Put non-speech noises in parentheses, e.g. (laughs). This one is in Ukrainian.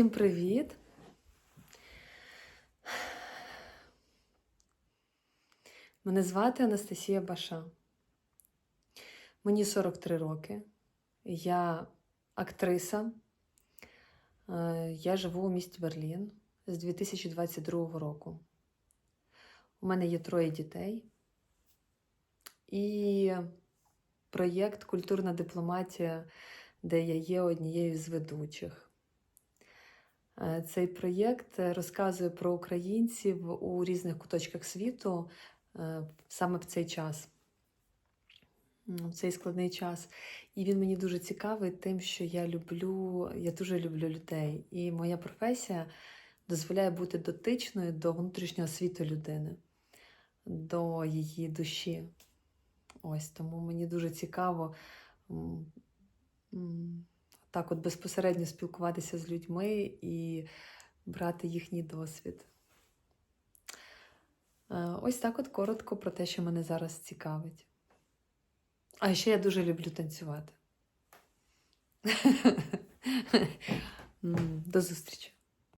Всім привіт! Мене звати Анастасія Баша. Мені 43 роки. Я актриса. Е, Я живу у місті Берлін з 2022 року. У мене є троє дітей. І проєкт Культурна дипломатія, де я є однією з ведучих. Е, Цей проєкт розказує про українців у різних куточках світу е, саме в цей час, в цей складний час. І він мені дуже цікавий тим, що я люблю, я дуже люблю людей. І моя професія дозволяє бути дотичною до внутрішнього світу людини, до її душі. Ось тому мені дуже цікаво так от безпосередньо спілкуватися з людьми і брати їхній досвід. Е, Ось так от коротко про те, що мене зараз цікавить. А ще я дуже люблю танцювати. (laughs) До зустрічі!